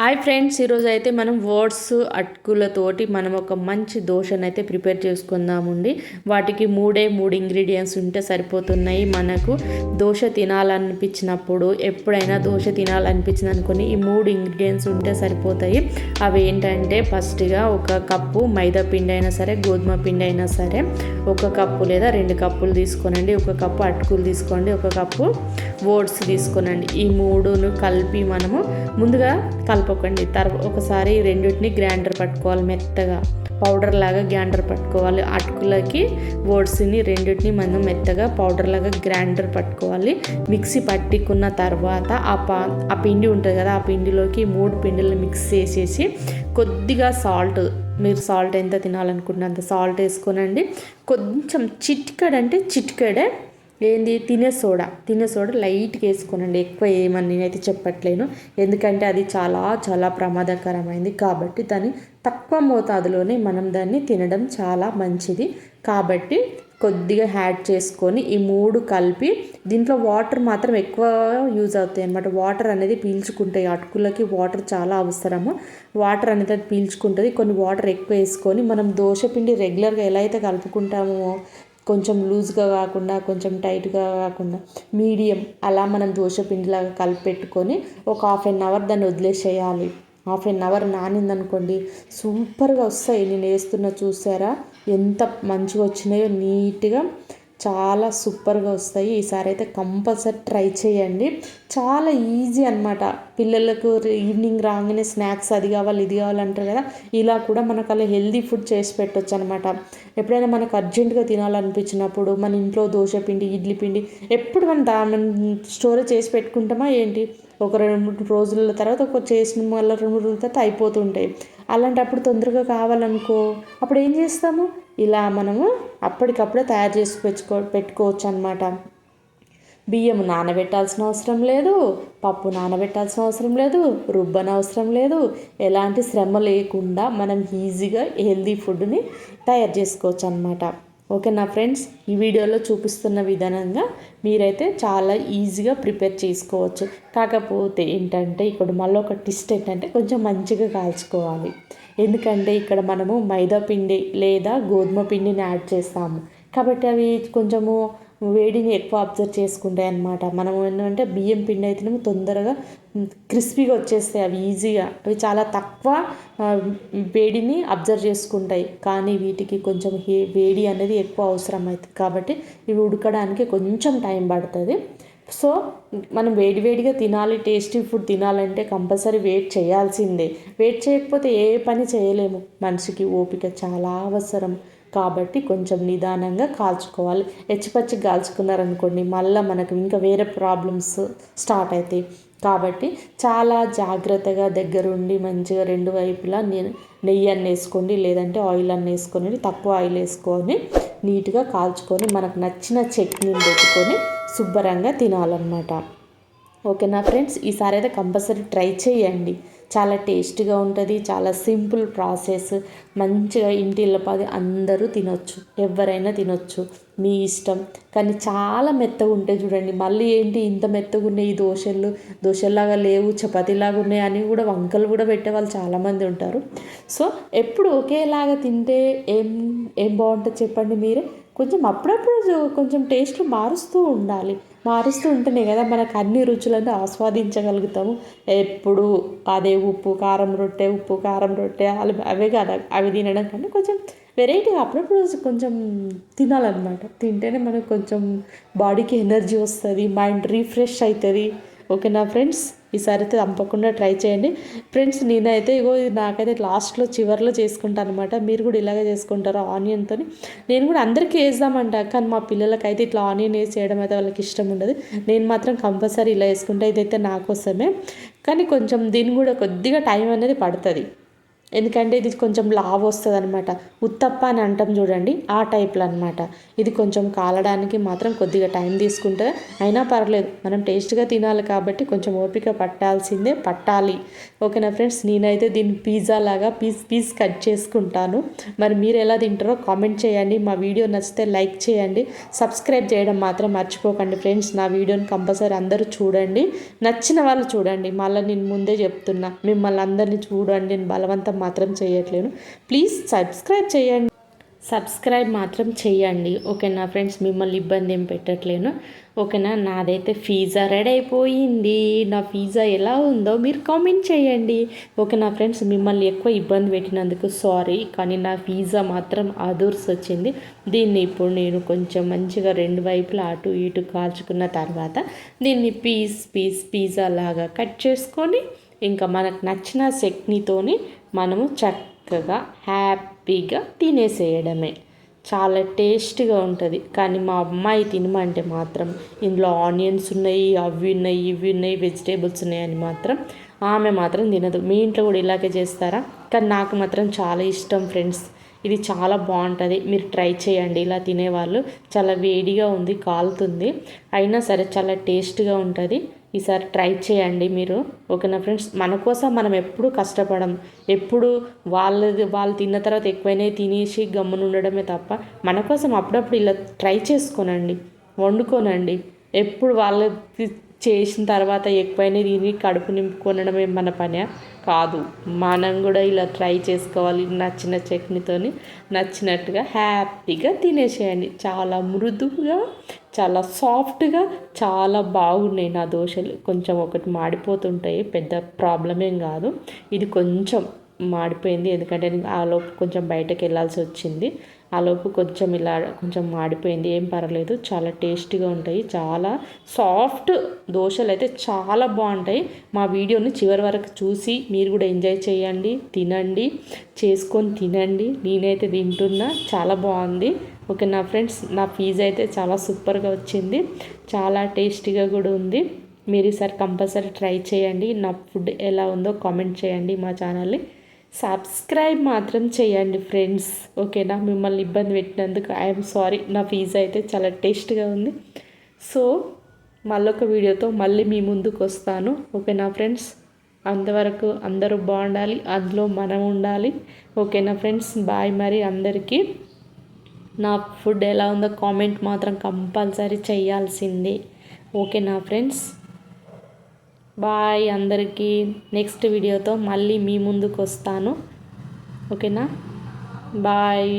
Hi friends ఈరోజు అయితే మనం వర్డ్స్ అటుకులతోటి మనం ఒక మంచి దోశను అయితే ప్రిపేర్ చేసుకుందామండి. వాటికి మూడే మూడు ఇంగ్రీడియంట్స్ ఉంటే సరిపోతున్నాయి. మనకు దోశ తినాలనిపించినప్పుడు ఎప్పుడైనా దోశ తినాలనిపించింది అనుకుని ఈ మూడు ఇంగ్రీడియంట్స్ ఉంటే సరిపోతాయి. అవి ఏంటంటే ఫస్ట్గా ఒక కప్పు మైదా పిండి అయినా సరే గోధుమ పిండి అయినా సరే ఒక కప్పు లేదా రెండు కప్పులు తీసుకోనండి. ఒక కప్పు అటుకులు తీసుకోండి ఒక కప్పు ఓట్స్ తీసుకోనండి. ఈ మూడును కలిపి మనము ముందుగా ఆపకండి తర్వాత ఒకసారి రెండింటిని గ్రైండర్ పట్టుకోవాలి మెత్తగా. పౌడర్ లాగా గ్రైండర్ పట్టుకోవాలి. అటుకులకి ఓట్స్ని రెండింటిని మనం మెత్తగా పౌడర్ లాగా గ్రైండర్ పట్టుకోవాలి. మిక్సీ పట్టుకున్న తర్వాత ఆ పా ఆ పిండి ఉంటుంది కదా ఆ పిండిలోకి మూడు పిండిలు మిక్స్ చేసేసి కొద్దిగా సాల్ట్ మీరు సాల్ట్ ఎంత తినాలనుకుంటున్న అంత సాల్ట్ వేసుకోనండి. కొంచెం చిటికడ్ అంటే చిటికడే ఏంది? తినే సోడా. తినే సోడా లైట్గా వేసుకోనండి. ఎక్కువ ఏమని నేనైతే చెప్పట్లేను. ఎందుకంటే అది చాలా చాలా ప్రమాదకరమైంది కాబట్టి దాన్ని తక్కువ మోతాదులోనే మనం దాన్ని తినడం చాలా మంచిది. కాబట్టి కొద్దిగా యాడ్ చేసుకొని ఈ మూడు కలిపి దీంట్లో వాటర్ మాత్రం ఎక్కువ యూజ్ అవుతాయి అనమాట వాటర్ అనేది పీల్చుకుంటాయి. అటుకులకి వాటర్ చాలా అవసరము. వాటర్ అనేది అది పీల్చుకుంటుంది. కొన్ని వాటర్ ఎక్కువ వేసుకొని మనం దోశ పిండి రెగ్యులర్గా ఎలా అయితే కలుపుకుంటామో కొంచెం లూజ్గా కాకుండా కొంచెం టైట్గా కాకుండా మీడియం అలా మనం దోశ పిండిలాగా కలిపి పెట్టుకొని ఒక హాఫ్ అన్ అవర్ దాన్ని వదిలేసేయాలి. హాఫ్ అన్ అవర్ నానిందనుకోండి సూపర్గా వస్తాయి. నేను వేస్తున్న చూసారా? ఎంత మంచిగా వచ్చినాయో నీట్గా చాలా సూపర్గా వస్తాయి. ఈసారి అయితే కంపల్సరీ ట్రై చేయండి. చాలా ఈజీ అనమాట పిల్లలకు ఈవినింగ్ రాగానే స్నాక్స్ అది కావాలి ఇది కావాలంటారు కదా ఇలా కూడా మనకు అలా హెల్దీ ఫుడ్ చేసి పెట్టవచ్చు అనమాట ఎప్పుడైనా మనకు అర్జెంటుగా తినాలనిపించినప్పుడు మన ఇంట్లో దోశ పిండి ఇడ్లీ పిండి ఎప్పుడు మనం దాని స్టోరేజ్ చేసి పెట్టుకుంటామా ఏంటి? ఒక రెండు మూడు రోజుల తర్వాత ఒక చేసిన మళ్ళీ రెండు రోజుల తర్వాత అయిపోతుంటాయి. అలాంటప్పుడు తొందరగా కావాలనుకో అప్పుడు ఏం చేస్తాము? ఇలా మనము అప్పటికప్పుడే తయారు చేసి పెట్టుకో పెట్టుకోవచ్చు అనమాట బియ్యం నానబెట్టాల్సిన అవసరం లేదు పప్పు నానబెట్టాల్సిన అవసరం లేదు రుబ్బన అవసరం లేదు. ఎలాంటి శ్రమ లేకుండా మనం ఈజీగా హెల్దీ ఫుడ్ని తయారు చేసుకోవచ్చు అనమాట ఓకేనా ఫ్రెండ్స్? ఈ వీడియోలో చూపిస్తున్న విధానంగా మీరైతే చాలా ఈజీగా ప్రిపేర్ చేసుకోవచ్చు. కాకపోతే ఏంటంటే ఇక్కడ మళ్ళీ ఒక టిస్ట్ ఏంటంటే కొంచెం మంచిగా కాల్చుకోవాలి. ఎందుకంటే ఇక్కడ మనము మైదా పిండి లేదా గోధుమ పిండిని యాడ్ చేస్తాము. కాబట్టి అవి కొంచెము వేడిని ఎక్కువ అబ్జర్వ్ చేసుకుంటాయి అనమాట మనం ఏంటంటే బియ్యం పిండి అయితేనేమో తొందరగా క్రిస్పీగా వచ్చేస్తాయి. అవి ఈజీగా. అవి చాలా తక్కువ వేడిని అబ్జర్వ్ చేసుకుంటాయి. కానీ వీటికి కొంచెం హే వేడి అనేది ఎక్కువ అవసరం అవుతుంది కాబట్టి ఇవి ఉడకడానికి కొంచెం టైం పడుతుంది. సో మనం వేడివేడిగా తినాలి టేస్టీ ఫుడ్ తినాలంటే కంపల్సరీ వెయిట్ చేయాల్సిందే. వెయిట్ చేయకపోతే ఏ పని చేయలేము. మనిషికి ఓపిక చాలా అవసరం. కాబట్టి కొంచెం నిదానంగా కాల్చుకోవాలి. ఎచ్చిపచ్చి కాల్చుకున్నారనుకోండి మళ్ళీ మనకు ఇంకా వేరే ప్రాబ్లమ్స్ స్టార్ట్ అవుతాయి కాబట్టి చాలా జాగ్రత్తగా దగ్గరుండి మంచిగా రెండు వైపులా నెయ్యి అన్న వేసుకోండి లేదంటే ఆయిల్ అన్న వేసుకొని తక్కువ ఆయిల్ వేసుకొని నీట్గా కాల్చుకొని మనకు నచ్చిన చట్నీని పెట్టుకొని శుభ్రంగా తినాలన్నమాట. ఓకేనా ఫ్రెండ్స్? ఈసారి అయితే కంపల్సరీ ట్రై చేయండి. చాలా టేస్ట్గా ఉంటుంది చాలా సింపుల్ ప్రాసెస్. మంచిగా ఇంటి ఇళ్ళపాది అందరూ తినొచ్చు ఎవరైనా తినొచ్చు. మీ ఇష్టం. కానీ చాలా మెత్తగా ఉంటాయి చూడండి మళ్ళీ ఏంటి ఇంత మెత్తగా ఉన్నాయి ఈ దోశలు? దోశల్లాగా లేవు చపాతీలాగా ఉన్నాయి అని కూడా వంకలు కూడా పెట్టే వాళ్ళు చాలామంది ఉంటారు. సో ఎప్పుడు ఒకేలాగా తింటే ఏం ఏం బాగుంటుంది చెప్పండి మీరే? కొంచెం అప్పుడప్పుడు కొంచెం టేస్ట్లు మారుస్తూ ఉండాలి. మారుస్తూ ఉంటేనే కదా మనకు అన్ని రుచులను ఆస్వాదించగలుగుతాము. ఎప్పుడు అదే ఉప్పు కారం రొట్టె ఉప్పు కారం రొట్టె అవే కదా అవి తినడం కంటే కొంచెం వెరైటీగా అప్పుడప్పుడు కొంచెం తినాలన్నమాట. తింటేనే మనకు కొంచెం బాడీకి ఎనర్జీ వస్తుంది మైండ్ రీఫ్రెష్ అవుతుంది ఓకేనా ఫ్రెండ్స్? ఈసారి అయితే తప్పకుండా ట్రై చేయండి. ఫ్రెండ్స్ నేనైతే ఇగో నాకైతే లాస్ట్లో చివరిలో చేసుకుంటాను అనమాట మీరు కూడా ఇలాగే చేసుకుంటారు ఆనియన్తో నేను కూడా అందరికీ వేద్దామంట కానీ మా పిల్లలకైతే ఇట్లా ఆనియన్ వేసి చేయడం అయితే వాళ్ళకి ఇష్టం ఉండదు. నేను మాత్రం కంపల్సరీ ఇలా వేసుకుంటే ఇదైతే నా కోసమే. కానీ కొంచెం దీన్ని కూడా కొద్దిగా టైం అనేది పడుతుంది. ఎందుకంటే ఇది కొంచెం లావ్ వస్తుంది అనమాట ఉత్తప్ప అని అంటాం చూడండి ఆ టైప్లో అనమాట ఇది కొంచెం కాలడానికి మాత్రం కొద్దిగా టైం తీసుకుంటే అయినా పర్లేదు. మనం టేస్ట్గా తినాలి కాబట్టి కొంచెం ఓపిక పట్టాల్సిందే పట్టాలి. ఓకేనా ఫ్రెండ్స్ నేనైతే దీన్ని పిజ్జా లాగా పీస్ పీస్ కట్ చేసుకుంటాను. మరి మీరు ఎలా తింటారో కామెంట్ చేయండి. మా వీడియో నచ్చితే లైక్ చేయండి. సబ్స్క్రైబ్ చేయడం మాత్రం మర్చిపోకండి ఫ్రెండ్స్ నా వీడియోని కంపల్సరీ అందరూ చూడండి. నచ్చిన వాళ్ళు చూడండి. మళ్ళీ నేను ముందే చెప్తున్నా. మిమ్మల్ని అందరినీ చూడండి. నేను బలవంతం మాత్రం చేయట్లేను. ప్లీజ్ సబ్స్క్రైబ్ చేయండి. సబ్స్క్రైబ్ మాత్రం చేయండి. ఓకేనా ఫ్రెండ్స్? మిమ్మల్ని ఇబ్బంది ఏం పెట్టట్లేను. ఓకేనా? నాదైతే ఫీజా రెడీ అయిపోయింది. నా ఫీజా ఎలా ఉందో మీరు కామెంట్ చేయండి. ఓకేనా ఫ్రెండ్స్? మిమ్మల్ని ఎక్కువ ఇబ్బంది పెట్టినందుకు సారీ కానీ నా ఫీజా మాత్రం అదూర్స్ వచ్చింది. దీన్ని ఇప్పుడు నేను కొంచెం మంచిగా రెండు వైపులా అటు ఇటు కాల్చుకున్న తర్వాత దీన్ని పీస్ పీస్ పిజ్జా లాగా కట్ చేసుకొని ఇంకా మనకు నచ్చిన చట్నీతోని మనము చక్కగా హ్యాపీగా తినేసేయడమే. చాలా టేస్ట్గా ఉంటుంది. కానీ మా అమ్మాయి తినమంటే మాత్రం ఇందులో ఆనియన్స్ ఉన్నాయి అవి ఉన్నాయి ఇవి ఉన్నాయి వెజిటేబుల్స్ ఉన్నాయని మాత్రం ఆమె మాత్రం తినదు. మీ ఇంట్లో కూడా ఇలాగే చేస్తారా? కానీ నాకు మాత్రం చాలా ఇష్టం ఫ్రెండ్స్. ఇది చాలా బాగుంటుంది. మీరు ట్రై చేయండి. ఇలా తినేవాళ్ళు చాలా వేడిగా ఉంది కాలుతుంది. అయినా సరే చాలా టేస్ట్గా ఉంటుంది. ఈసారి ట్రై చేయండి మీరు. ఓకేనా ఫ్రెండ్స్? మన కోసం మనం ఎప్పుడు కష్టపడం ఎప్పుడు వాళ్ళది వాళ్ళు తిన్న తర్వాత ఎక్కువైనా తినేసి గమ్మున ఉండడమే తప్ప మన కోసం అప్పుడప్పుడు ఇలా ట్రై చేసుకోనండి వండుకోనండి. ఎప్పుడు వాళ్ళ చేసిన తర్వాత ఎక్కువైనా తిని కడుపు నింపుకొనడమే మన పని. కాదు మనం కూడా ఇలా ట్రై చేసుకోవాలి నచ్చిన చట్నీతోని నచ్చినట్టుగా హ్యాపీగా తినేసేయండి. చాలా మృదువుగా చాలా సాఫ్ట్గా చాలా బాగున్నాయి నా దోశలు. కొంచెం ఒకటి మాడిపోతుంటాయి పెద్ద ప్రాబ్లం ఏం కాదు. ఇది కొంచెం మాడిపోయింది. ఎందుకంటే ఆ లోపు కొంచెం బయటకు వెళ్ళాల్సి వచ్చింది. ఆ లోపు కొంచెం ఇలా కొంచెం మాడిపోయింది. ఏం పర్వాలేదు. చాలా టేస్టీగా ఉంటాయి. చాలా సాఫ్ట్ దోశలు అయితే చాలా బాగుంటాయి. మా వీడియోని చివరి వరకు చూసి మీరు కూడా ఎంజాయ్ చేయండి తినండి చేసుకొని తినండి. నేనైతే తింటున్నా. చాలా బాగుంది. ఓకే నా ఫ్రెండ్స్ నా ఫీజ్ అయితే చాలా సూపర్గా వచ్చింది. చాలా టేస్టీగా కూడా ఉంది. మీరు ఈసారి కంపల్సరీ ట్రై చేయండి. నా ఫుడ్ ఎలా ఉందో కామెంట్ చేయండి మా ఛానల్ని. సబ్స్క్రైబ్ మాత్రం చేయండి ఫ్రెండ్స్ ఓకేనా? మిమ్మల్ని ఇబ్బంది పెట్టినందుకు ఐఎమ్ సారీ నా పిజ్జా అయితే చాలా టేస్ట్గా ఉంది. సో మళ్ళొక వీడియోతో మళ్ళీ మీ ముందుకు వస్తాను. ఓకేనా ఫ్రెండ్స్ అంతవరకు అందరూ బాగుండాలి. అందులో మనం ఉండాలి. ఓకేనా ఫ్రెండ్స్ బాయ్ మరి అందరికీ. నా ఫుడ్ ఎలా ఉందో కామెంట్ మాత్రం కంపల్సరీ చేయాల్సిందే. ఓకేనా ఫ్రెండ్స్ బాయ్ అందరికీ నెక్స్ట్ వీడియోతో మళ్ళీ మీ ముందుకు వస్తాను. ఓకేనా? బాయ్.